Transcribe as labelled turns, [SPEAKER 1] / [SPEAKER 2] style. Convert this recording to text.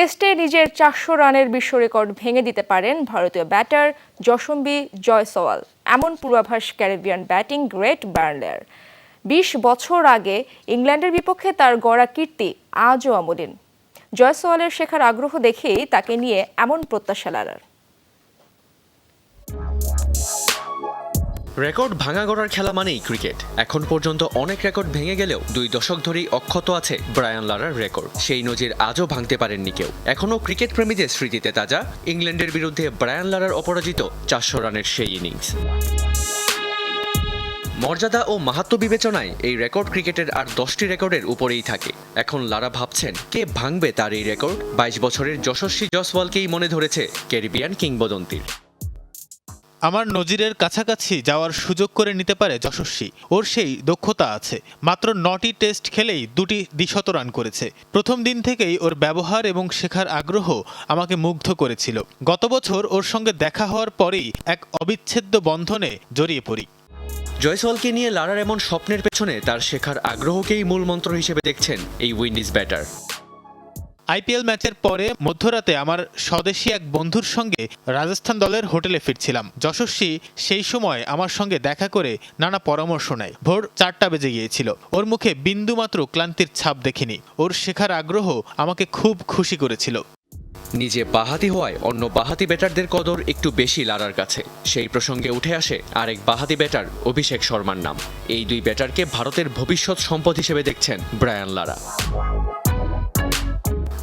[SPEAKER 1] টেস্টে নিজের চারশো রানের বিশ্ব রেকর্ড ভেঙে দিতে পারেন ভারতীয় ব্যাটার যশম্বী জয়সওয়াল। এমন পূর্বাভাস ক্যারিবিয়ান ব্যাটিং গ্রেট বার্নলেয়ার বিশ বছর আগে ইংল্যান্ডের বিপক্ষে তার গড়া কীর্তি আজও অমলিন। জয়সওয়ালের শেখার আগ্রহ দেখেই তাকে নিয়ে এমন প্রত্যাশা লারার
[SPEAKER 2] রেকর্ড ভাঙা গড়ার খেলা মানেই ক্রিকেট। এখন পর্যন্ত অনেক রেকর্ড ভেঙে গেলেও দুই দশক ধরেই অক্ষত আছে ব্রায়ান লারার রেকর্ড। সেই নজির আজও ভাঙতে পারেননি কেউ। এখনও ক্রিকেট প্রেমীদের স্মৃতিতে তাজা ইংল্যান্ডের বিরুদ্ধে ব্রায়ান লারার অপরাজিত চারশো রানের সেই ইনিংস। মর্যাদা ও মাহাত্ম বিবেচনায় এই রেকর্ড ক্রিকেটের আর দশটি রেকর্ডের উপরেই থাকে। এখন লারা ভাবছেন, কে ভাঙবে তার এই রেকর্ড? বাইশ বছরের যশস্বী জসওয়ালকেই মনে ধরেছে ক্যারিবিয়ান কিংবদন্তির।
[SPEAKER 3] আমার নজিরের কাছাকাছি যাওয়ার সুযোগ করে নিতে পারে যশস্বী। ওর সেই দক্ষতা আছে। মাত্র নটি টেস্ট খেলেই দুটি দ্বিশত রান করেছে। প্রথম দিন থেকেই ওর ব্যবহার এবং শেখার আগ্রহ আমাকে মুগ্ধ করেছিল। গত বছর ওর সঙ্গে দেখা হওয়ার পরেই এক অবিচ্ছেদ্য বন্ধনে জড়িয়ে পড়ি।
[SPEAKER 2] জয়সলকে নিয়ে লারার এমন স্বপ্নের পেছনে তার শেখার আগ্রহকেই মূল মন্ত্র হিসেবে দেখছেন এই উইন্ডিজ ব্যাটার।
[SPEAKER 3] আইপিএল ম্যাচের পরে মধ্যরাতে আমার স্বদেশী এক বন্ধুর সঙ্গে রাজস্থান দলের হোটেলে ফিরছিলাম। যশস্বী সেই সময় আমার সঙ্গে দেখা করে নানা পরামর্শ নেয়। ভোর চারটা বেজে গিয়েছিল। ওর মুখে বিন্দুমাত্র ক্লান্তির ছাপ দেখিনি। ওর শেখার আগ্রহ আমাকে খুব খুশি করেছিল।
[SPEAKER 2] নিজে বাহাতি হওয়ায় অন্য বাহাতি ব্যাটারদের কদর একটু বেশি লারার কাছে। সেই প্রসঙ্গে উঠে আসে আরেক বাহাতি ব্যাটার অভিষেক শর্মার নাম। এই দুই ব্যাটারকে ভারতের ভবিষ্যৎ সম্পদ হিসেবে দেখছেন Brian Lara.